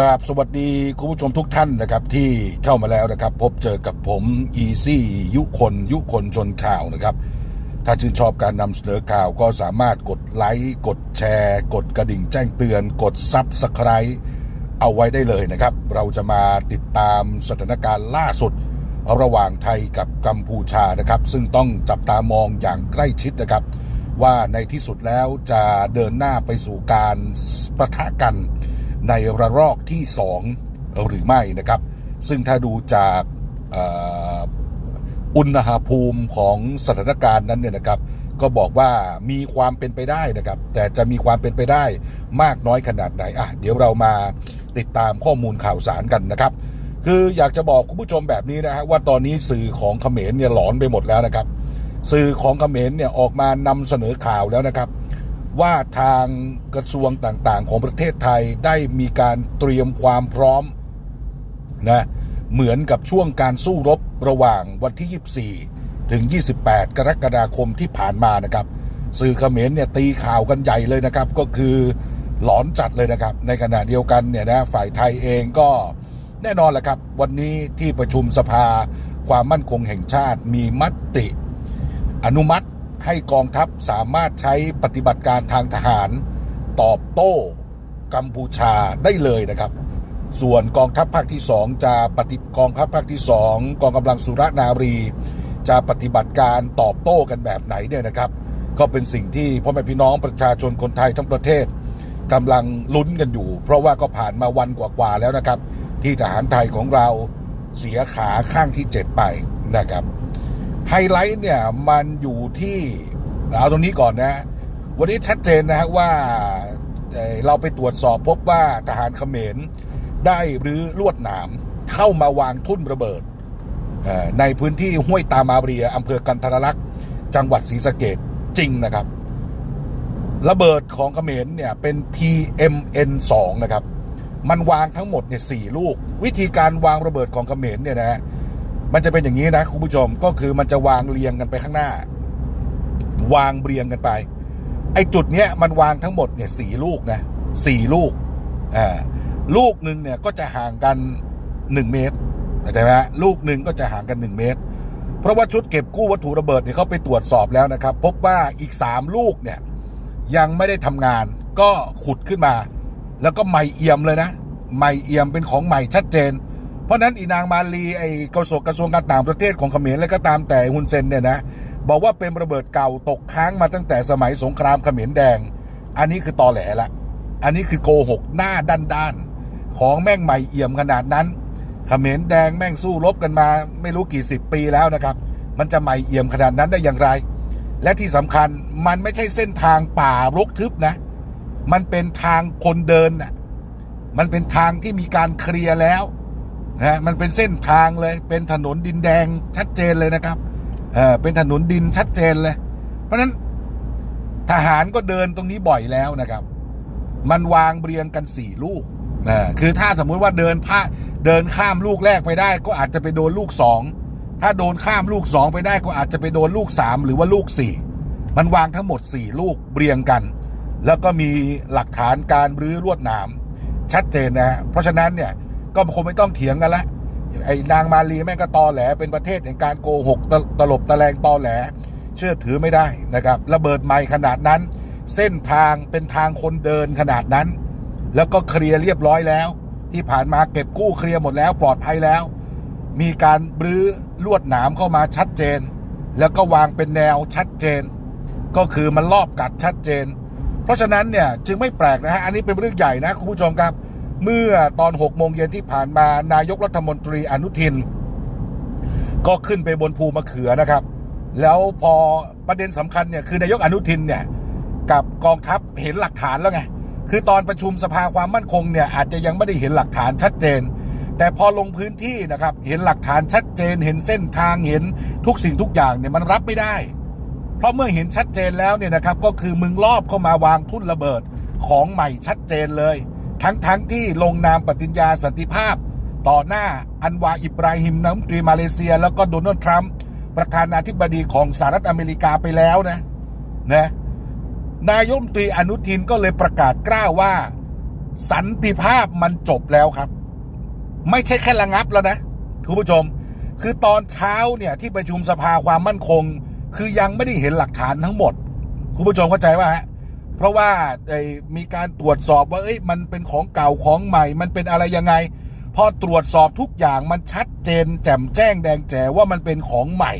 ราบสวัสดีคุณผู้ชมทุกท่านนะครับที่เข้ามาแล้วนะครับ พบเจอกับผมอีซี่ยุคนยุคนชนข่าวนะครับ ถ้าชื่นชอบการนำเสนอข่าวก็สามารถกดไลค์ กดแชร์ กดกระดิ่งแจ้งเตือน กดซับสไคร b ์เอาไว้ได้เลยนะครับ เราจะมาติดตามสถานการณ์ล่าสุด ระหว่างไทยกับกัมพูชานะครับ ซึ่งต้องจับตามองอย่างใกล้ชิดนะครับ ว่าในที่สุดแล้วจะเดินหน้าไปสู่การประทะกัน ในระลอกที่ 2 หรือไม่นะครับ ซึ่งถ้าดูจากอุณหภูมิของสถานการณ์นั้นเนี่ยนะครับ ก็บอกว่ามีความเป็นไปได้นะครับ แต่จะมีความเป็นไปได้มากน้อยขนาดไหนอะเดี๋ยวเรามาติดตามข้อมูลข่าวสารกันนะครับ คืออยากจะบอกคุณผู้ชมแบบนี้นะฮะว่าตอนนี้สื่อของเขมรเนี่ยหลอนไปหมดแล้วนะครับ สื่อของเขมรเนี่ยออกมานำเสนอข่าวแล้วนะครับ ว่าทางกระทรวงต่างๆ ของประเทศไทยได้มีการเตรียมความพร้อมนะเหมือนกับช่วงการสู้รบระหว่างวันที่ 24 ถึง 28 กรกฎาคมที่ผ่านมานะครับ สื่อเขมรเนี่ยตีข่าวกันใหญ่เลยนะครับ ก็คือหลอนจัดเลยนะครับ ในขณะเดียวกันเนี่ยนะฝ่ายไทยเองก็แน่นอนแหละครับ วันนี้ที่ประชุมสภาความมั่นคงแห่งชาติมีมติ อนุมัติ ให้กองทัพสามารถใช้ปฏิบัติการทางทหาร ตอบโต้กัมพูชาได้เลยนะครับ ส่วนกองทัพภาคที่ 2 จะปฏิกองทัพภาคที่ 2 กองกำลังสุรนารี จะปฏิบัติการตอบโต้กันแบบไหนเนี่ยนะครับ ก็เป็นสิ่งที่พ่อแม่พี่น้องประชาชนคนไทยทั้งประเทศกำลังลุ้นกันอยู่ เพราะว่าก็ผ่านมาวันกว่าๆแล้วนะครับ ที่ทหารไทยของเราเสียขาข้างที่ 7 ไปนะครับ ไฮไลท์เนี่ยมันอยู่ที่เอาตรงนี้ก่อนนะ วันนี้ชัดเจนนะฮะว่าเราไปตรวจสอบพบว่าทหารเขมรได้รื้อลวดหนามเข้ามาวางทุ่นระเบิด ในพื้นที่ห้วยตามาเรียอำเภอกันทรลักษณ์จังหวัดศรีสะเกดจริงนะครับ ระเบิดของเขมรเนี่ยเป็น PMN 2นะครับ มันวางทั้งหมดเนี่ยสี่ลูก วิธีการวางระเบิดของเขมรเนี่ยนะฮะ มันจะเป็นอย่างนี้นะคุณผู้ชมก็คือมันจะวางเรียงกันไปข้างหน้า วางเรียงกันไป ไอ้จุดเนี้ยมันวางทั้งหมดเนี่ยสี่ลูกนะสี่ลูกอ่าลูกหนึ่งเนี่ยก็จะห่างกันหนึ่งเมตรเข้าใจไหมฮะลูกหนึ่งก็จะห่างกันหนึ่งเมตร เพราะว่าชุดเก็บกู้วัตถุระเบิดเนี่ยเขาไปตรวจสอบแล้วนะครับ พบว่าอีกสามลูกเนี่ยยังไม่ได้ทำงาน ก็ขุดขึ้นมา แล้วก็ใหม่เอี่ยมเลยนะใหม่เอี่ยมเป็นของใหม่ชัดเจน เพราะนั้นอีนางมาลีไอ้กระทรวงกระทรวงการต่างประเทศของเขมรและก็ตามแต่ฮุนเซนเนี่ยนะบอกว่าเป็นระเบิดเก่าตกค้างมาตั้งแต่สมัยสงครามเขมรแดง อันนี้คือตอแหลละอันนี้คือโกหกหน้าด้านๆของแม่งใหม่เอี่ยมขนาดนั้นเขมรแดงแม่งสู้รบกันมา ไม่รู้กี่สิบปีแล้วนะครับ มันจะใหม่เอี่ยมขนาดนั้นได้อย่างไร และที่สำคัญมันไม่ใช่เส้นทางป่ารกทึบนะ มันเป็นทางคนเดินน่ะมันเป็นทางที่มีการเคลียร์แล้ว นะมันเป็นเส้นทางเลย เป็นถนนดินแดงชัดเจนเลยนะครับเออเป็นถนนดินชัดเจนเลย เพราะฉะนั้นทหารก็เดินตรงนี้บ่อยแล้วนะครับ มันวางเรียงกันสี่ลูกนะคือถ้าสมมุติว่าเดินผ้าเดินข้ามลูกแรกไปได้ ก็อาจจะไปโดนลูกสองถ้าโดนข้ามลูกสองไปได้ก็อาจจะไปโดนลูกสามหรือว่าลูกสี่มันวางทั้งหมดสี่ลูกเรียงกัน แล้วก็มีหลักฐานการรื้อลวดหนามชัดเจนนะฮะเพราะฉะนั้นเนี่ย ก็คงไม่ต้องเถียงกันละไอ้นางมาลีแม่งก็ตอแหลเป็นประเทศแห่งการโกหกตตลบตะแลงตอแหล เชื่อถือไม่ได้นะครับระเบิดใหม่ขนาดนั้น เส้นทางเป็นทางคนเดินขนาดนั้น แล้วก็เคลียร์เรียบร้อยแล้ว ที่ผ่านมาเก็บกู้เคลียร์หมดแล้วปลอดภัยแล้ว มีการบรื้อลวดหนามเข้ามาชัดเจน แล้วก็วางเป็นแนวชัดเจน ก็คือมันรอบกัดชัดเจน เพราะฉะนั้นเนี่ยจึงไม่แปลกนะฮะอันนี้เป็นเรื่องใหญ่นะคุณผู้ชมครับ เมื่อตอน6โมงเย็นที่ผ่านมานายกรัฐมนตรีอนุทิน ก็ขึ้นไปบนภูมะเขือนะครับ แล้วพอประเด็นสำคัญเนี่ยคือนายกอนุทินเนี่ยกับกองทัพเห็นหลักฐานแล้วไงคือตอนประชุมสภาความมั่นคงเนี่ยอาจจะยังไม่ได้เห็นหลักฐานชัดเจน แต่พอลงพื้นที่นะครับ เห็นหลักฐานชัดเจน เห็นเส้นทางเห็นทุกสิ่งทุกอย่างเนี่ยมันรับไม่ได้ เพราะเมื่อเห็นชัดเจนแล้วเนี่ยนะครับก็คือมึงรอบเข้ามาวางทุ่นระเบิดของใหม่ชัดเจนเลย ทั้งทั้งที่ลงนามปฏิญญาสันติภาพ ต่อหน้าอันวาอิบราฮิมน้ำตรีมาเลเซีย แล้วก็โดนัลด์ทรัมป์ประธานาธิบดีของสหรัฐอเมริกาไปแล้วนะนะนายมตรีอนุทินก็เลยประกาศกล้าวว่า สันติภาพมันจบแล้วครับ ไม่ใช่แค่ระงับแล้วนะคุณผู้ชม คือตอนเช้าเนี่ยที่ประชุมสภาความมั่นคง คือยังไม่ได้เห็นหลักฐานทั้งหมด คุณผู้ชมเข้าใจว่าฮะ เพราะว่ามีการตรวจสอบว่าเอ้ยมันเป็นของเก่าของใหม่ มันเป็นอะไรยังไง พอตรวจสอบทุกอย่างมันชัดเจน แจ่มแจ้งแดงแจ๋ว่ามันเป็นของใหม่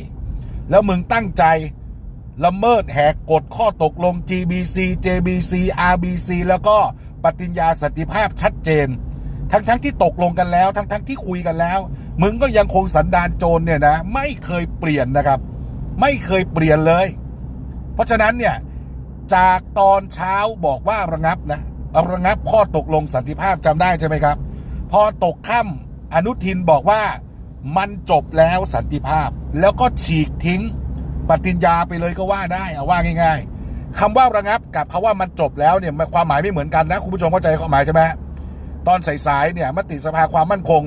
แล้วมึงตั้งใจละเมิดแหกกฎข้อตกลง GBC JBC RBC แล้วก็ปฏิญญาสันติภาพชัดเจน ทั้งๆทที่ตกลงกันแล้ว ทั้งๆทที่คุยกันแล้ว มึงก็ยังคงสันดานโจรเนี่ยนะ ไม่เคยเปลี่ยนนะครับ ไม่เคยเปลี่ยนเลย เพราะฉะนั้นเนี่ย จากตอนเช้าบอกว่าระงับนะระงับข้อตกลงสันติภาพจำได้ใช่ไหมครับ พอตกค่ำอนุทินบอกว่ามันจบแล้วสันติภาพ แล้วก็ฉีกทิ้งปฏิญญาไปเลยก็ว่าได้เอาว่าง่าย ๆคำว่าระงับกับคำว่ามันจบแล้วเนี่ยความหมายไม่เหมือนกันนะคุณผู้ชมเข้าใจความหมายใช่ไหมตอนสายๆเนี่ยมติสภาความมั่นคง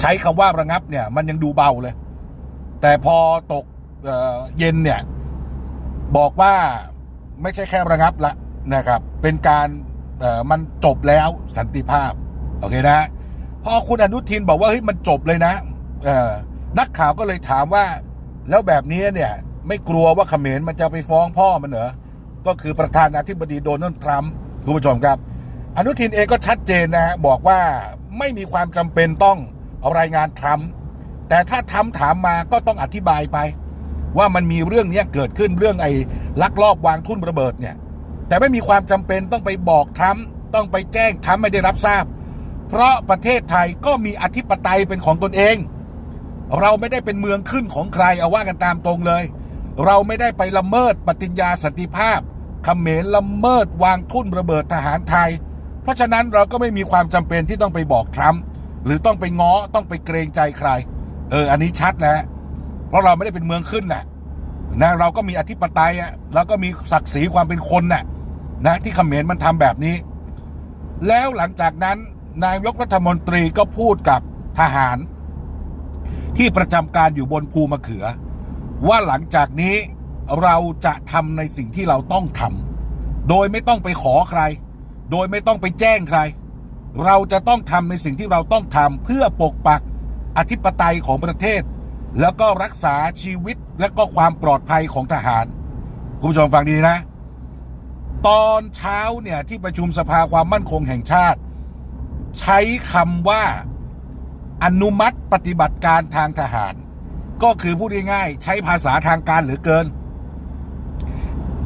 ใช้คำว่าระงับเนี่ย มันยังดูเบาเลย แต่พอตกเออเย็นเนี่ย บอกว่าไม่ใช่แค่ระงับละนะครับ เป็นการมันจบแล้วสันติภาพ โอเคนะพอคุณอนุทินบอกว่าเฮ้ยมันจบเลยนะนักข่าวก็เลยถามว่า แล้วแบบนี้เนี่ย ไม่กลัวว่าเขมรมันจะไปฟ้องพ่อมันเหรอก็คือประธานาธิบดีโดนัลด์ทรัมป์คุณผู้ชมครับ อนุทินเองก็ชัดเจนนะฮะบอกว่าไม่มีความจำเป็นต้องเอารายงานทรัมป์แต่ถ้าทรัมป์ถามมาก็ต้องอธิบายไป ว่ามันมีเรื่องนี้เกิดขึ้นเรื่องไอ้ลักลอบวางทุ่นระเบิดเนี่ย แต่ไม่มีความจำเป็นต้องไปบอกทรัมต้องไปแจ้งทรัมไม่ได้รับทราบ เพราะประเทศไทยก็มีอธิปไตยเป็นของตนเอง เราไม่ได้เป็นเมืองขึ้นของใครเอาว่ากันตามตรงเลย เราไม่ได้ไปละเมิดปฏิญญาสันติภาพเขมรละเมิดวางทุ่นระเบิดทหารไทย เพราะฉะนั้นเราก็ไม่มีความจำเป็นที่ต้องไปบอกทรัมป์หรือต้องไปง้อต้องไปเกรงใจใคร เออ อันนี้ชัดแล้ว เพราะเราไม่ได้เป็นเมืองขึ้นน่ะนะเราก็มีอธิปไตยอะเราก็มีศักดิ์ศรีความเป็นคนน่ะนะที่เขมรมันทำแบบนี้ แล้วหลังจากนั้นนายกรัฐมนตรีก็พูดกับทหาร ที่ประจำการอยู่บนภูมะเขือ ว่าหลังจากนี้เราจะทำในสิ่งที่เราต้องทำโดยไม่ต้องไปขอใคร โดยไม่ต้องไปแจ้งใคร เราจะต้องทำในสิ่งที่เราต้องทำเพื่อปกปักอธิปไตยของประเทศ แล้วก็รักษาชีวิตและก็ความปลอดภัยของทหาร คุณผู้ชมฟังดีนะ ตอนเช้าเนี่ยที่ประชุมสภาความมั่นคงแห่งชาติ ใช้คำว่าอนุมัติปฏิบัติการทางทหาร ก็คือพูดง่ายๆใช้ภาษาทางการเหลือเกิน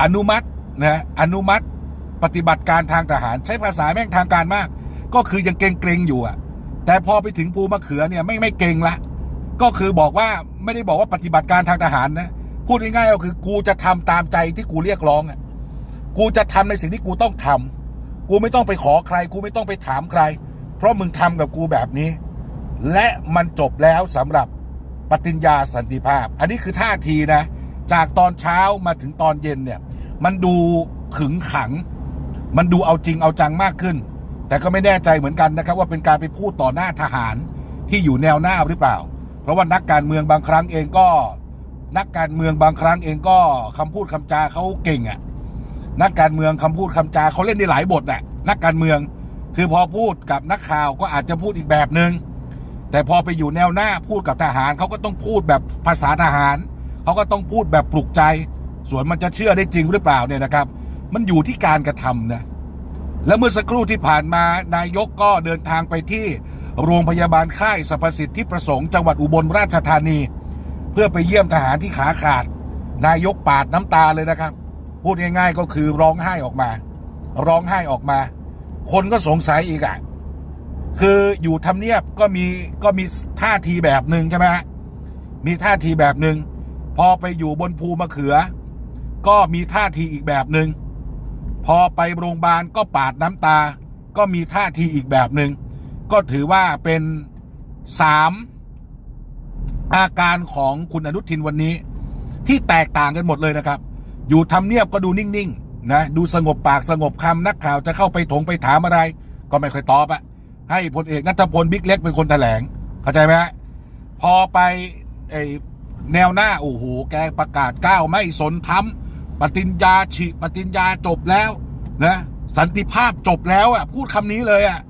อนุมัตินะอนุมัติปฏิบัติการทางทหาร ใช้ภาษาแม่งทางการมาก ก็คือยังเกรงๆอยู่อะแต่พอไปถึงภูมะเขือเนี่ยไม่ไม่เกรงละ ก็คือบอกว่าไม่ได้บอกว่าปฏิบัติการทางทหารนะพูดง่ายๆก็คือกูจะทำตามใจที่กูเรียกร้องอะกูจะทำในสิ่งที่กูต้องทำกูไม่ต้องไปขอใคร กูไม่ต้องไปถามใคร เพราะมึงทำกับกูแบบนี้ และมันจบแล้วสำหรับปฏิญญาสันติภาพ อันนี้คือท่าทีนะ จากตอนเช้ามาถึงตอนเย็นเนี่ย มันดูขึงขัง มันดูเอาจริงเอาจังมากขึ้น แต่ก็ไม่แน่ใจเหมือนกันนะครับ ว่าเป็นการไปพูดต่อหน้าทหารที่อยู่แนวหน้าหรือเปล่า เพราะว่านักการเมืองบางครั้งเองก็ นักการเมืองบางครั้งเองก็คำพูดคำจาเขาเก่งอะ่ะนักการเมืองคำพูดคำจาเขาเล่นได้หลายบทน่ะนักการเมืองคือพอพูดกับนักข่าวก็อาจจะพูดอีกแบบหนึง่งแต่พอไปอยู่แนวหน้าพูดกับทหารเขาก็ต้องพูดแบบภาษาทหารเขาก็ต้องพูดแบบปลุกใจ ส่วนมันจะเชื่อได้จริงหรือเปล่าเนี่ยนะครับ มันอยู่ที่การกระทำนะและเมื่อสักครู่ที่ผ่านมานายกก็เดินทางไปที่ โรงพยาบาลค่ายสรรพสิทธิประสงค์จังหวัดอุบลราชธานี เพื่อไปเยี่ยมทหารที่ขาขาด นายกปาดน้ำตาเลยนะครับ พูดง่ายๆก็คือร้องไห้ออกมา ร้องไห้ออกมา คนก็สงสัยอีกอะคืออยู่ทำเนียบก็มีก็มีท่าทีแบบหนึ่งใช่ไหมฮะมีท่าทีแบบหนึ่งพอไปอยู่บนภูมะเขือ ก็มีท่าทีอีกแบบหนึ่งพอไปโรงพยาบาลก็ปาดน้ำตา ก็มีท่าทีอีกแบบหนึ่ง ก็ถือว่าเป็นสามอาการของคุณอนุทินวันนี้ ที่แตกต่างกันหมดเลยนะครับ อยู่ทำเนียบก็ดูนิ่งๆนะดูสงบปากสงบคำนักข่าวจะเข้าไปถงไปถามอะไร ก็ไม่ค่อยตอบอะให้พลเอกนัทพลบิ๊กเล็กเป็นคนแถลง เข้าใจไหมพอไปไอแนวหน้า โอ้โห แกประกาศก้าวไม่สนทำปฏิญญาฉีปฏิญญาจบแล้วนะสันติภาพจบแล้วอะพูดคำนี้เลยอะ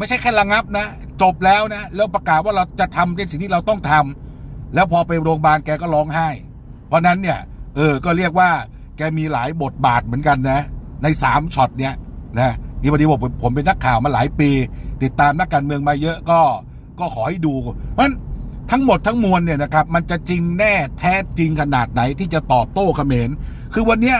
ไม่ใช่แค่ระงับนะ จบแล้วนะ แล้วประกาศว่าเราจะทำในสิ่งที่เราต้องทำแล้วพอไปโรงพยาบาลแกก็ร้องไห้ เพราะนั้นเนี่ย เออก็เรียกว่า แกมีหลายบทบาทเหมือนกันนะ ในสามช็อตเนี้ยนะนี่พอดีผมผมเป็นนักข่าวมาหลายปี ติดตามนักการเมืองมาเยอะก็ก็ขอให้ดู เพราะฉะนั้นทั้งหมดทั้งมวลเนี่ยนะครับ มันจะจริงแน่แท้จริงขนาดไหนที่จะตอบโต้เขมร คือวันเนี้ย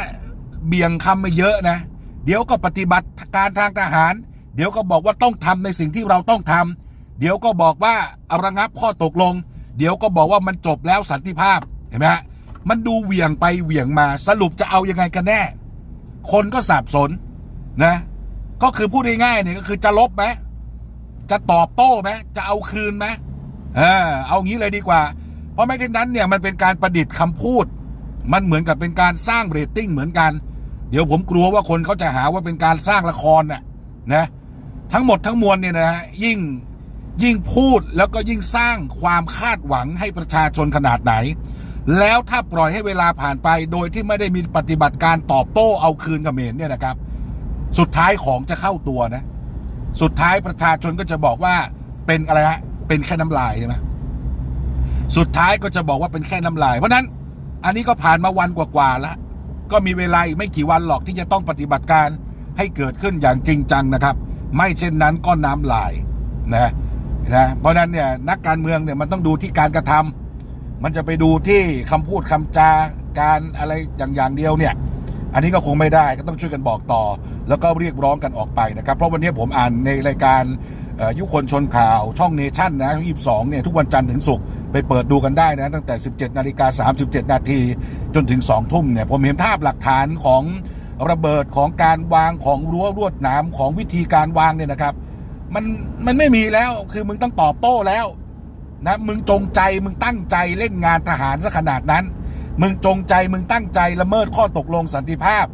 เบี่ยงคำมาเยอะนะ เดี๋ยวก็ปฏิบัติการทางทหาร ดี๋ยวก็บอกว่าต้องทำในสิ่งที่เราต้องทำเดี๋ยวก็บอกว่าเอาระงับข้อตกลง เดี๋ยวก็บอกว่ามันจบแล้วสันติภาพเห็นไหมฮะมันดูเหวี่ยงไปเหวี่ยงมาสรุปจะเอายังไงกันแน่ คนก็สับสนนะ ก็คือพูดง่ายๆเนี่ยก็คือจะลบไหมจะตอบโต้ไหมจะเอาคืนไหมเออเอางี้เลยดีกว่า เพราะไม่เช่นนั้นเนี่ยมันเป็นการประดิษฐ์คำพูด มันเหมือนกับเป็นการสร้างเรตติ้งเหมือนกัน เดี๋ยวผมกลัวว่าคนเขาจะหาว่าเป็นการสร้างละครน่ะนะ ทั้งหมดทั้งมวลเนี่ยนะฮะยิ่งยิ่งพูดแล้วก็ยิ่งสร้างความคาดหวังให้ประชาชนขนาดไหน แล้วถ้าปล่อยให้เวลาผ่านไป โดยที่ไม่ได้มีปฏิบัติการตอบโต้เอาคืนกับเมรเนี่ยนะครับ สุดท้ายของจะเข้าตัวนะ สุดท้ายประชาชนก็จะบอกว่าเป็นอะไรฮะเป็นแค่น้ำลายใช่ไหมสุดท้ายก็จะบอกว่าเป็นแค่น้ำลาย เพราะฉะนั้นอันนี้ก็ผ่านมาวันกว่าๆแล้ว ก็มีเวลาอีกไม่กี่วันหรอกที่จะต้องปฏิบัติการให้เกิดขึ้นอย่างจริงจังนะครับ ไม่เช่นนั้นก็น้ำลายนะนะเพราะนั้นเนี่ยนักการเมืองเนี่ยมันต้องดูที่การกระทำมันจะไปดูที่คำพูดคำจาการอะไรอย่างอย่างเดียวเนี่ย อันนี้ก็คงไม่ได้ก็ต้องช่วยกันบอกต่อ แล้วก็เรียกร้องกันออกไปนะครับ เพราะวันนี้ผมอ่านในรายการยุคนชนข่าวช่องเนชั่นนะ22เนี่ยทุกวันจันทร์ถึงศุกร์ไปเปิดดูกันได้นะ ตั้งแต่ 17นาฬิกา37 นาทีจนถึง 2 ทุ่มเนี่ย ผมเห็นภาพหลักฐานของ ระเบิดของการวางของรั้วรวดหนามของวิธีการวางเนี่ยนะครับ มันมันไม่มีแล้วคือมึงต้องตอบโต้แล้วนะมึงจงใจมึงตั้งใจเล่นงานทหารซะขนาดนั้น มึงจงใจมึงตั้งใจละเมิดข้อตกลงสันติภาพ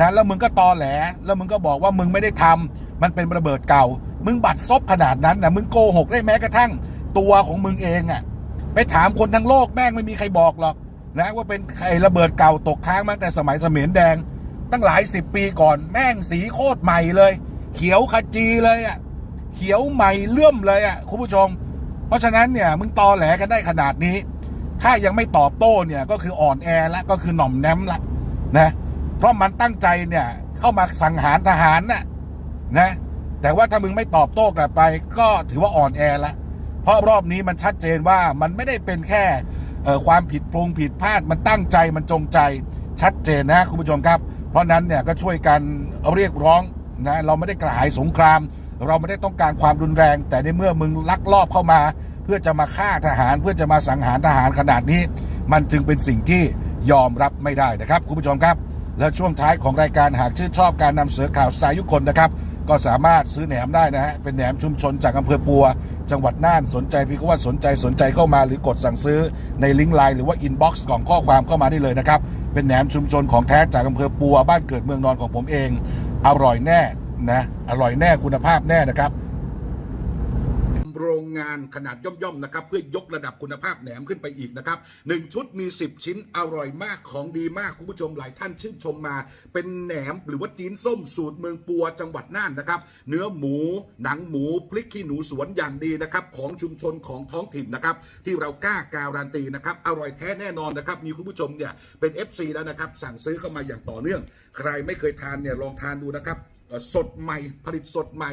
นะแล้วมึงก็ตอแหล แล้วมึงก็บอกว่ามึงไม่ได้ทำมันเป็นระเบิดเก่า มึงบัดซบขนาดนั้นนะมึงโกหกได้แม้กระทั่งตัวของมึงเองอะ่ะไปถามคนทั้งโลกแม่งไม่มีใครบอกหรอกนะว่าเป็นไอ้ระเบิดเก่าตกค้างมาตั้งแต่สมัยเสมียนแดง ตั้งหลายสิบปีก่อน แม่งสีโคตรใหม่เลย เขียวขจีเลยอะเขียวใหม่เลื่อมเลยอะคุณผู้ชม เพราะฉะนั้นเนี่ยมึงตอแหลกันได้ขนาดนี้ ถ้ายังไม่ตอบโต้เนี่ยก็คืออ่อนแอและก็คือหน่อมแนมละนะเพราะมันตั้งใจเนี่ยเข้ามาสังหารทหารน่ะนะแต่ว่าถ้ามึงไม่ตอบโต้กลับไป ก็ถือว่าอ่อนแอละเพราะรอบนี้มันชัดเจนว่ามันไม่ได้เป็นแค่ความผิดปรุงผิดพลาดมันตั้งใจมันจงใจชัดเจนนะคุณผู้ชมครับ เพราะนั้นเนี่ยก็ช่วยกันเรียกร้องนะเราไม่ได้กระหายสงคราม เราไม่ได้ต้องการความรุนแรง แต่ในเมื่อมึงลักลอบเข้ามา เพื่อจะมาฆ่าทหาร เพื่อจะมาสังหารทหารขนาดนี้ มันจึงเป็นสิ่งที่ยอมรับไม่ได้นะครับคุณผู้ชมครับ และช่วงท้ายของรายการหากชื่นชอบการนำเสนอข่าวสายยุคนนะครับ ก็สามารถซื้อแหนมได้นะฮะเป็นแหนมชุมชนจากอำเภอปัว จังหวัดน่านสนใจพี่ก็ว่าสนใจสนใจเข้ามาหรือกดสั่งซื้อในลิงก์ไลน์หรือว่าอินบ็อกซ์ของข้อความเข้ามาได้เลยนะครับ เป็นแหนมชุมชนของแท้จากอำเภอปัวบ้านเกิดเมืองนอนของผมเอง อร่อยแน่นะอร่อยแน่คุณภาพแน่นะครับ รงงานขนาดย่อมๆนะครับ เพื่อยกระดับคุณภาพแหนมขึ้นไปอีกนะครับหนึ่งชุดมี 10 ชิ้นอร่อยมากของดีมากคุณผู้ชมหลายท่านชื่นชมมา เป็นแหนมหรือว่าจีนส้มสูตรเมืองปัวจังหวัดน่านนะครับ เนื้อหมู หนังหมูพริกขี้หนูสวนอย่างดีนะครับของชุมชนของท้องถิ่นนะครับ ที่เรากล้าการันตีนะครับอร่อยแท้แน่นอนนะครับ มีคุณผู้ชมเนี่ยเป็น FC แล้วนะครับ สั่งซื้อเข้ามาอย่างต่อเนื่อง ใครไม่เคยทานเนี่ยลองทานดูนะครับสดใหม่ผลิตสดใหม่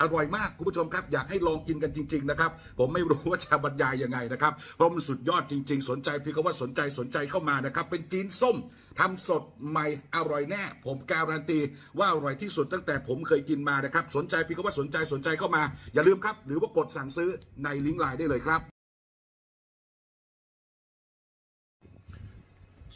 อร่อยมากคุณผู้ชมครับ อยากให้ลองกินกันจริง ๆ นะครับ ผมไม่รู้ว่าจะบรรยายยังไงนะครับ เพราะมันสุดยอดจริง ๆ สนใจพี่ก็ว่าสนใจสนใจเข้ามานะครับ เป็นจีนส้มทำสดใหม่อร่อยแน่ ผมการันตีว่าอร่อยที่สุดตั้งแต่ผมเคยกินมานะครับ สนใจพี่ก็ว่าสนใจสนใจเข้ามา อย่าลืมครับ หรือว่ากดสั่งซื้อในลิงก์ไลน์ได้เลยครับ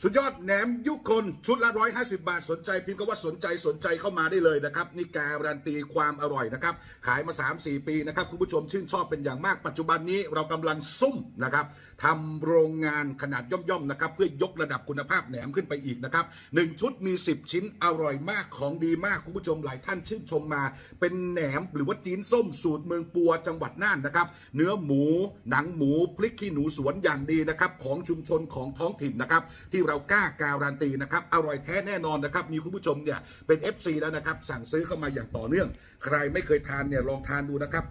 สุดยอดแหนมยุคนชุดละ 150 บาทสนใจพิมพ์ก็ว่าสนใจสนใจเข้ามาได้เลยนะครับ นี่การันตีความอร่อยนะครับ ขายมา 3-4 ปีนะครับ คุณผู้ชมชื่นชอบเป็นอย่างมากปัจจุบันนี้เรากำลังซุ่มนะครับทำโรงงานขนาดย่อมๆนะครับ เพื่อยกระดับคุณภาพแหนมขึ้นไปอีกนะครับหนึ่งชุดมี 10 ชิ้นอร่อยมากของดีมากคุณผู้ชมหลายท่านชื่นชมมา เป็นแหนมหรือว่าจีนส้มสูตรเมืองปัวจังหวัดน่านนะครับ เนื้อหมู หนังหมูพริกขี้หนูสวนอย่างดีนะครับของชุมชนของท้องถิ่นนะครับที่เรากล้าการันตีนะครับอร่อยแท้แน่นอนนะครับมีคุณผู้ชมเนี่ยเป็น FC แล้วนะครับสั่งซื้อเข้ามาอย่างต่อเนื่อง ใครไม่เคยทานเนี่ยลองทานดูนะครับ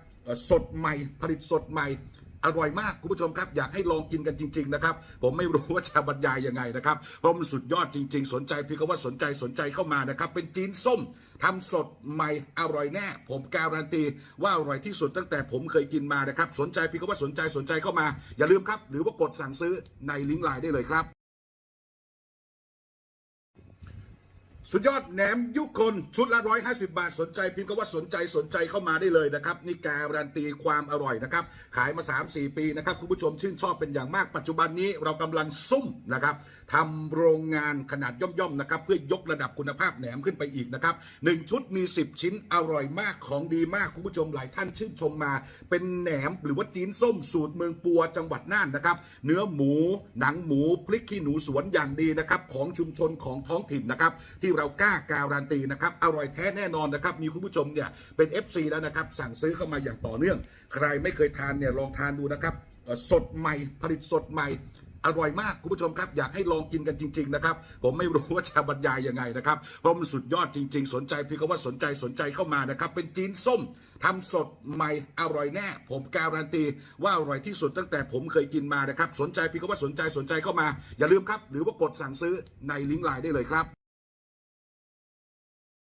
สดใหม่ผลิตสดใหม่อร่อยมากคุณผู้ชมครับ อยากให้ลองกินกันจริง ๆ นะครับ ผมไม่รู้ว่าจะบรรยายยังไงนะครับเพราะมันสุดยอดจริง ๆ สนใจพียงแค่ว่าสนใจสนใจเข้ามานะครับ เป็นจีนส้มทำสดใหม่อร่อยแน่ ผมการันตีว่าอร่อยที่สุดตั้งแต่ผมเคยกินมานะครับ สนใจพียงแค่ว่าสนใจสนใจเข้ามา อย่าลืมครับ หรือว่ากดสั่งซื้อในลิงก์ไลน์ได้เลยครับ สุดยอดแหนมยุคนชุดละ 150 บาทสนใจพิมพ์ก็ว่าสนใจสนใจเข้ามาได้เลยนะครับ นี่การันตีความอร่อยนะครับ ขายมา 3-4 ปีนะครับ คุณผู้ชมชื่นชอบเป็นอย่างมากปัจจุบันนี้เรากำลังซุ่มนะครับทำโรงงานขนาดย่อมๆนะครับ เพื่อยกระดับคุณภาพแหนมขึ้นไปอีกนะครับหนึ่งชุดมี 10 ชิ้นอร่อยมากของดีมากคุณผู้ชมหลายท่านชื่นชมมา เป็นแหนมหรือว่าจีนส้มสูตรเมืองปัวจังหวัดน่านนะครับ เนื้อหมู หนังหมูพริกขี้หนูสวนอย่างดีนะครับของชุมชนของท้องถิ่นนะครับที่เรากล้าการันตีนะครับอร่อยแท้แน่นอนนะครับมีคุณผู้ชมเนี่ยเป็น FC แล้วนะครับสั่งซื้อเข้ามาอย่างต่อเนื่อง ใครไม่เคยทานเนี่ยลองทานดูนะครับสดใหม่ผลิตสดใหม่อร่อยมากคุณผู้ชมครับ อยากให้ลองกินกันจริง ๆ นะครับ ผมไม่รู้ว่าจะบรรยายยังไงนะครับเพราะมันสุดยอดจริง ๆ สนใจพียงแค่ว่าสนใจสนใจเข้ามานะครับ เป็นจีนส้มทำสดใหม่อร่อยแน่ ผมการันตี ว่าอร่อยที่สุดตั้งแต่ผมเคยกินมานะครับ สนใจพียงแค่ว่าสนใจสนใจเข้ามา อย่าลืมครับ หรือว่ากดสั่งซื้อในลิงก์ไลน์ได้เลยครับ